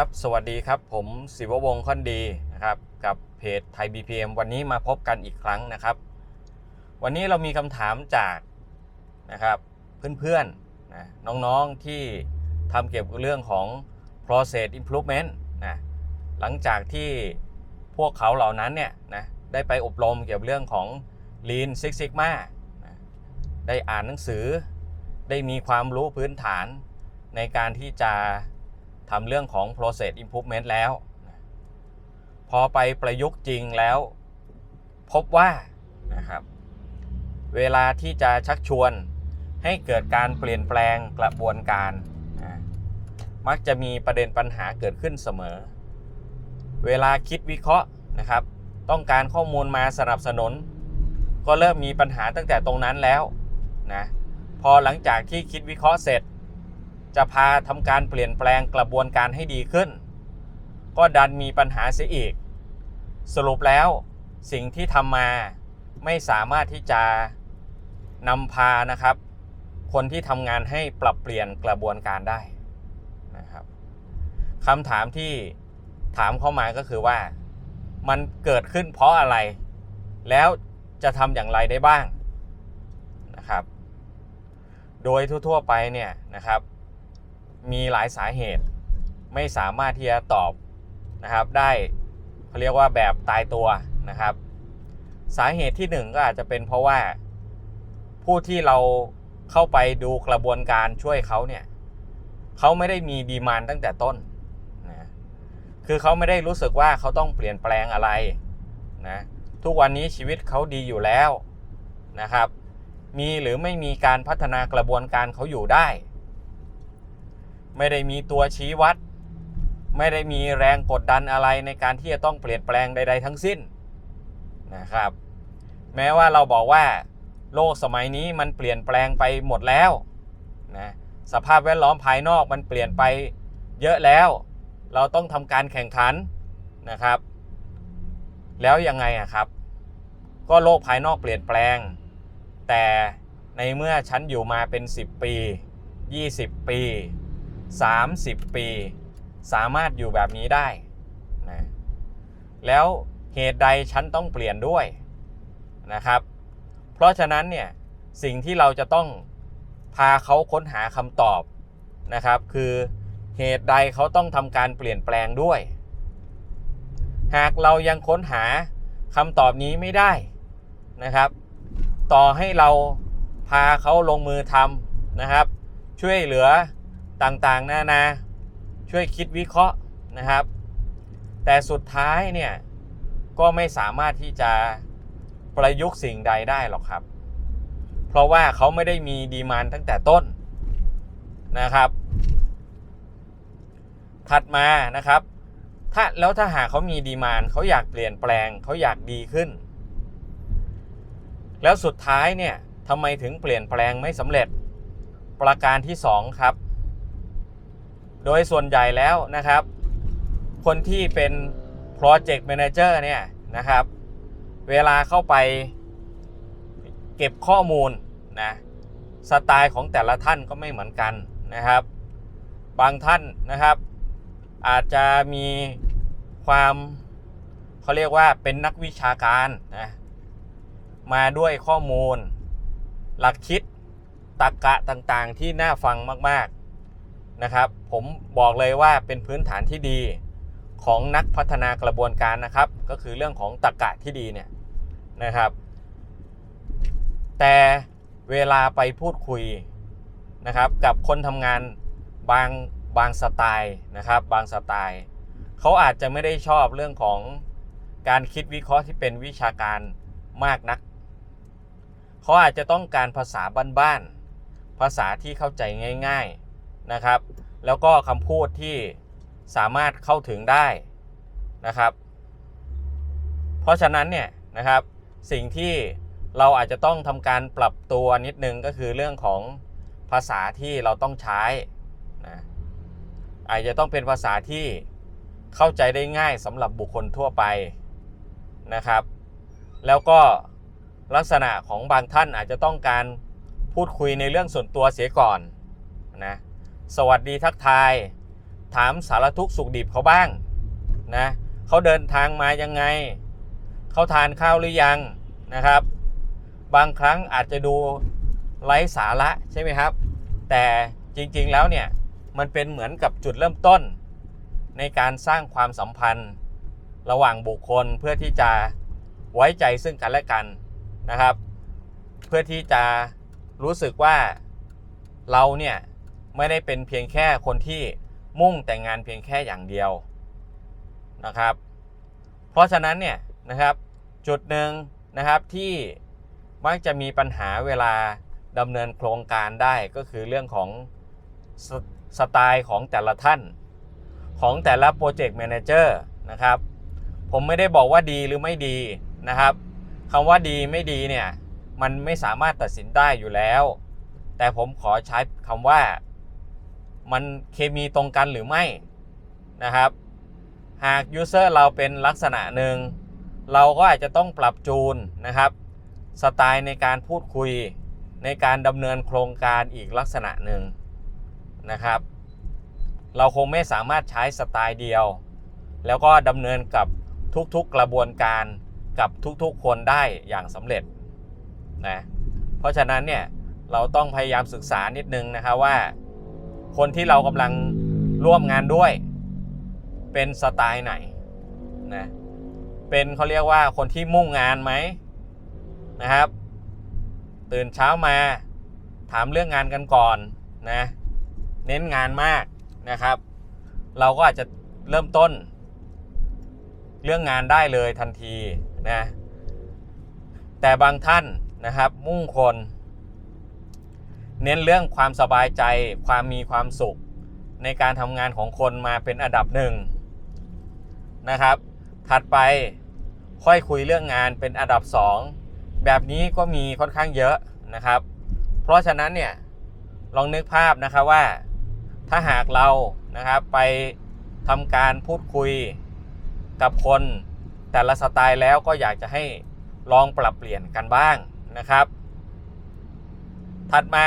ครับสวัสดีครับผมศิววงศ์ค่อนดีนะครับกับเพจไทย BPM วันนี้มาพบกันอีกครั้งนะครับ วันนี้เรามีคำถามจากนะครับเพื่อนๆนะน้องๆที่ทำเกี่ยวกับเรื่องของ process improvement นะหลังจากที่พวกเขาเหล่านั้นเนี่ยนะได้ไปอบรมเกี่ยวกับเรื่องของ Lean Six Sigma นะได้อ่านหนังสือ ได้มีความรู้พื้นฐานในการที่จะ ทำเรื่องของ process improvement แล้ว พอไปประยุกต์จริงแล้ว พบว่านะครับ เวลาที่จะชักชวนให้เกิดการเปลี่ยนแปลงกระบวนการนะมักจะมีประเด็นปัญหาเกิดขึ้นเสมอ เวลาคิดวิเคราะห์นะครับ ต้องการข้อมูลมาสนับสนุน ก็เริ่มมีปัญหาตั้งแต่ตรงนั้นแล้วนะพอหลังจากที่คิดวิเคราะห์เสร็จ จะพาทำการเปลี่ยนแปลงกระบวนการให้ดีขึ้น ก็ดันมีปัญหาเสียอีก สรุปแล้วสิ่งที่ทำมาไม่สามารถที่จะนำพานะครับ คนที่ทำงานให้ปรับเปลี่ยนกระบวนการได้นะครับคำถามที่ถามเข้ามาก็คือว่า มันเกิดขึ้นเพราะอะไร แล้วจะทำอย่างไรได้บ้างนะครับ โดยทั่วๆไปเนี่ยนะครับ มีหลายสาเหตุ ไม่สามารถที่จะตอบนะครับ ได้เขาเรียกว่าแบบตายตัวนะครับ สาเหตุที่หนึ่งก็อาจจะเป็นเพราะว่าผู้ที่เราเข้าไปดูกระบวนการช่วยเขาเนี่ยเขาไม่ได้มีดีมานตั้งแต่ต้นนะคือเขาไม่ได้รู้สึกว่าเขาต้องเปลี่ยนแปลงอะไรนะทุกวันนี้ชีวิตเขาดีอยู่แล้วนะครับ มีหรือไม่มีการพัฒนากระบวนการเขาอยู่ได้ ไม่ได้มีตัวชี้วัด ไม่ได้มีแรงกดดันอะไรในการที่จะต้องเปลี่ยนแปลงใด ๆ ทั้งสิ้นนะครับ แม้ว่าเราบอกว่าโลกสมัยนี้มันเปลี่ยนแปลงไปหมดแล้วนะสภาพแวดล้อมภายนอกมันเปลี่ยนไปเยอะแล้ว เราต้องทำการแข่งขันนะครับ แล้วยังไงอะครับ ก็โลกภายนอกเปลี่ยนแปลง แต่ในเมื่อฉันอยู่มาเป็น 10 ปี 20 ปี 30 ปี สามารถอยู่แบบนี้ได้นะแล้วเหตุใดฉันต้องเปลี่ยนด้วยนะครับ เพราะฉะนั้นเนี่ยสิ่งที่เราจะต้องพาเขาค้นหาคำตอบนะครับ คือเหตุใดเขาต้องทำการเปลี่ยนแปลงด้วย หากเรายังค้นหาคำตอบนี้ไม่ได้นะครับ ต่อให้เราพาเขาลงมือทำนะครับ ช่วยเหลือ ต่างๆ นานาช่วยคิดวิเคราะห์นะครับ แต่สุดท้ายเนี่ยก็ไม่สามารถที่จะประยุกต์สิ่งใดได้หรอกครับ เพราะว่าเขาไม่ได้มีดีมานตั้งแต่ต้นนะครับ ถัดมานะครับ ถ้าแล้วถ้าหากเขามีดีมานเขาอยากเปลี่ยนแปลงเขาอยากดีขึ้น แล้วสุดท้ายเนี่ยทำไมถึงเปลี่ยนแปลงไม่สำเร็จ ประการที่ 2 ครับ โดยส่วนใหญ่แล้วนะครับ คนที่เป็น Project Manager เนี่ยนะครับ เวลาเข้าไปเก็บข้อมูลนะสไตล์ของแต่ละท่านก็ไม่เหมือนกันนะครับ บางท่านนะครับ อาจจะมีความเขาเรียกว่าเป็นนักวิชาการนะมาด้วยข้อมูล หลักคิดตรรกกะต่างๆ ที่น่าฟังมาก นะครับ ผมบอกเลยว่าเป็นพื้นฐานที่ดีของนักพัฒนากระบวนการนะครับ ก็คือเรื่องของตรรกะที่ดีเนี่ยนะครับ แต่เวลาไปพูดคุยนะครับ กับคนทำงานบางบางสไตล์นะครับ บางสไตล์เขาอาจจะไม่ได้ชอบเรื่องของการคิดวิเคราะห์ที่เป็นวิชาการมากนักเขาอาจจะต้องการภาษาบ้านๆภาษาที่เข้าใจง่าย ๆ นะครับ แล้วก็คำพูดที่สามารถเข้าถึงได้นะครับ เพราะฉะนั้นเนี่ยนะครับสิ่งที่เราอาจจะต้องทำการปรับตัวนิดนึงก็คือเรื่องของภาษาที่เราต้องใช้นะอาจจะต้องเป็นภาษาที่เข้าใจได้ง่ายสำหรับบุคคลทั่วไปนะครับ แล้วก็ลักษณะของบางท่านอาจจะต้องการพูดคุยในเรื่องส่วนตัวเสียก่อนนะ สวัสดีทักทาย ถามสารทุกสุขดิบเขาบ้างนะเขาเดินทางมายังไง เขาทานข้าวหรือยังนะครับ บางครั้งอาจจะดูไร้สาระใช่ไหมครับ แต่จริงๆแล้วเนี่ยมันเป็นเหมือนกับจุดเริ่มต้น ในการสร้างความสัมพันธ์ ระหว่างบุคคลเพื่อที่จะไว้ใจซึ่งกันและกันนะครับ เพื่อที่จะรู้สึกว่าเราเนี่ย ไม่ได้เป็นเพียงแค่คนที่มุ่งแต่งงานเพียงแค่อย่างเดียวนะครับ เพราะฉะนั้นเนี่ยนะครับจุดหนึ่งนะครับที่มักจะมีปัญหาเวลาดำเนินโครงการได้ก็คือเรื่องของสสไตล์ของแต่ละท่าน ของแต่ละโปรเจกต์แมเนเจอร์นะครับผมไม่ได้บอกว่าดีหรือไม่ดีนะครับคำว่าดีไม่ดีเนี่ยมันไม่สามารถตัดสินได้อยู่แล้ว แต่ผมขอใช้คำว่า มันเคมีตรงกันหรือไม่นะครับ หากยูเซอร์เราเป็นลักษณะหนึ่งเราก็อาจจะต้องปรับจูนนะครับ สไตล์ในการพูดคุยในการดำเนินโครงการอีกลักษณะหนึ่งนะครับ เราคงไม่สามารถใช้สไตล์เดียว แล้วก็ดำเนินกับทุกๆกระบวนการกับทุกๆคนได้อย่างสำเร็จนะเพราะฉะนั้นเนี่ยเราต้องพยายามศึกษานิดนึงนะครับว่า คนที่เรากำลังร่วมงานด้วย เป็นสไตล์ไหนนะเป็นเขาเรียกว่าคนที่มุ่งงานไหมนะครับ ตื่นเช้ามาถามเรื่องงานกันก่อนนะเน้นงานมากนะครับ เราก็อาจจะเริ่มต้น เรื่องงานได้เลยทันทีนะแต่บางท่านนะครับมุ่งคน เน้นเรื่องความสบายใจ ความมีความสุข ในการทำงานของคนมาเป็นอันดับหนึ่งนะครับ ถัดไปค่อยคุยเรื่องงานเป็นอันดับสองแบบนี้ก็มีค่อนข้างเยอะนะครับ เพราะฉะนั้นเนี่ยลองนึกภาพนะครับว่า ถ้าหากเรานะครับไปทำการพูดคุยกับคนแต่ละสไตล์แล้วก็อยากจะให้ลองปรับเปลี่ยนกันบ้างนะครับ ถัดมา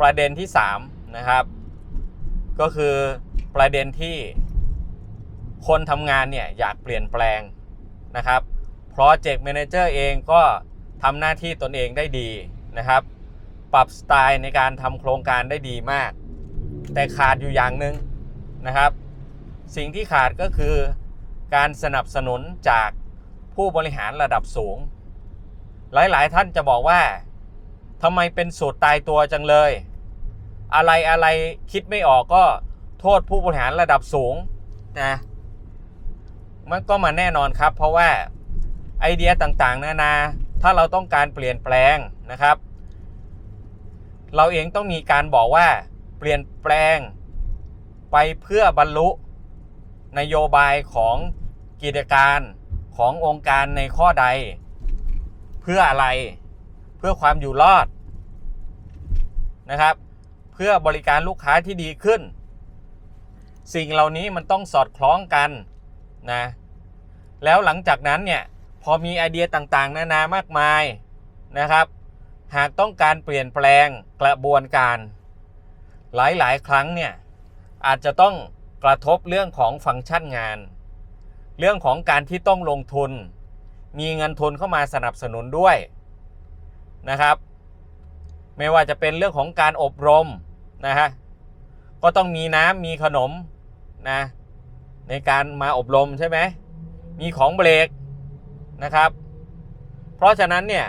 ประเด็นที่ 3 นะครับ ก็คือประเด็นที่คนทำงานเนี่ยอยากเปลี่ยนแปลงนะครับ Project Manager เองก็ทำหน้าที่ตนเองได้ดีนะครับ ปรับสไตล์ในการทำโครงการได้ดีมาก แต่ขาดอยู่อย่างหนึ่งนะครับ สิ่งที่ขาดก็คือการสนับสนุนจากผู้บริหารระดับสูง หลาย ๆ ท่านจะบอกว่า ทำไมเป็นสูตรตายตัวจังเลย อะไรอะไรคิดไม่ออกก็โทษผู้บริหารระดับสูงนะมันก็มาแน่นอนครับ เพราะว่าไอเดียต่างๆ นานา ถ้าเราต้องการเปลี่ยนแปลงนะครับ เราเองต้องมีการบอกว่าเปลี่ยนแปลงไปเพื่อบรรลุนโยบายของกิจการขององค์การในข้อใด เพื่ออะไร เพื่อความอยู่รอดนะครับ เพื่อบริการลูกค้าที่ดีขึ้น สิ่งเหล่านี้มันต้องสอดคล้องกันนะแล้วหลังจากนั้นเนี่ยพอมีไอเดียต่างๆ นานามากมายนะครับ หากต้องการเปลี่ยนแปลงกระบวนการ หลายๆ ครั้งเนี่ยอาจจะต้องกระทบเรื่องของฟังก์ชันงาน เรื่องของการที่ต้องลงทุน มีเงินทุนเข้ามาสนับสนุนด้วย นะครับ ไม่ว่าจะเป็นเรื่องของการอบรมนะฮะก็ต้องมีน้ำมีขนมนะในการมาอบรมใช่ไหมมีของเบรกนะครับ เพราะฉะนั้นเนี่ย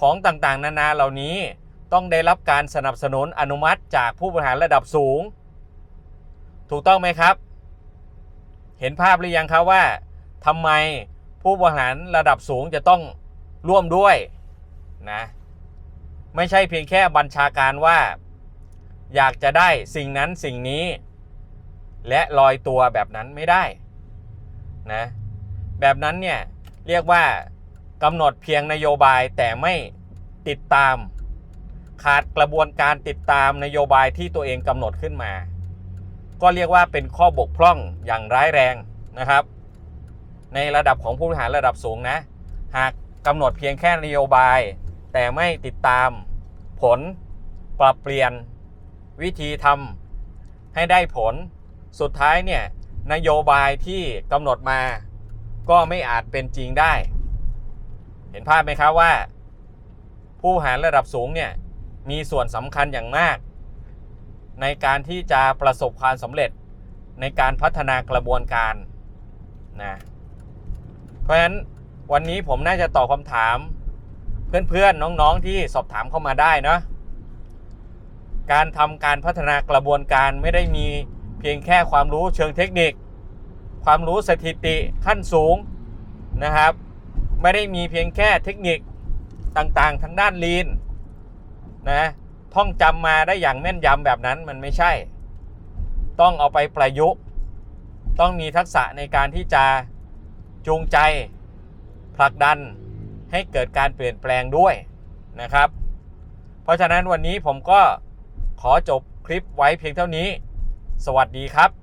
ของต่างๆ นานาเหล่านี้ต้องได้รับการสนับสนุนอนุมัติจากผู้บริหารระดับสูง ถูกต้องไหมครับ เห็นภาพหรือยังครับว่าทำไมผู้บริหารระดับสูงจะต้องร่วมด้วยนะ ไม่ใช่เพียงแค่บัญชาการว่า อยากจะได้สิ่งนั้นสิ่งนี้ และลอยตัวแบบนั้นไม่ได้นะแบบนั้นเนี่ยเรียกว่ากำหนดเพียงนโยบายแต่ไม่ติดตาม ขาดกระบวนการติดตามนโยบายที่ตัวเองกำหนดขึ้นมา ก็เรียกว่าเป็นข้อบกพร่องอย่างร้ายแรงนะครับ ในระดับของผู้บริหารระดับสูงนะ หากกำหนดเพียงแค่นโยบาย แต่ไม่ติดตามผลปรับเปลี่ยนวิธีทำให้ได้ผลสุดท้ายเนี่ยนโยบายที่กำหนดมาก็ไม่อาจเป็นจริงได้ เห็นภาพไหมครับว่า ผู้หารระดับสูงเนี่ยมีส่วนสำคัญอย่างมาก ในการที่จะประสบความสำเร็จในการพัฒนากระบวนการนะเพราะฉะนั้นวันนี้ผมน่าจะตอบคำถาม เพื่อนๆน้องๆที่สอบถามเข้ามาได้เนาะการทำการพัฒนากระบวนการไม่ได้มีเพียงแค่ความรู้เชิงเทคนิค ความรู้สถิติขั้นสูงนะครับ ไม่ได้มีเพียงแค่เทคนิคต่างๆ ทางด้านลีนนะท่องจำมาได้อย่างแม่นยำแบบนั้นมันไม่ใช่ ต้องเอาไปประยุกต์ต้องมีทักษะในการที่จะจูงใจผลักดัน ให้เกิดการเปลี่ยนแปลงด้วยนะครับ เพราะฉะนั้นวันนี้ผมก็ขอจบคลิปไว้เพียงเท่านี้ สวัสดีครับ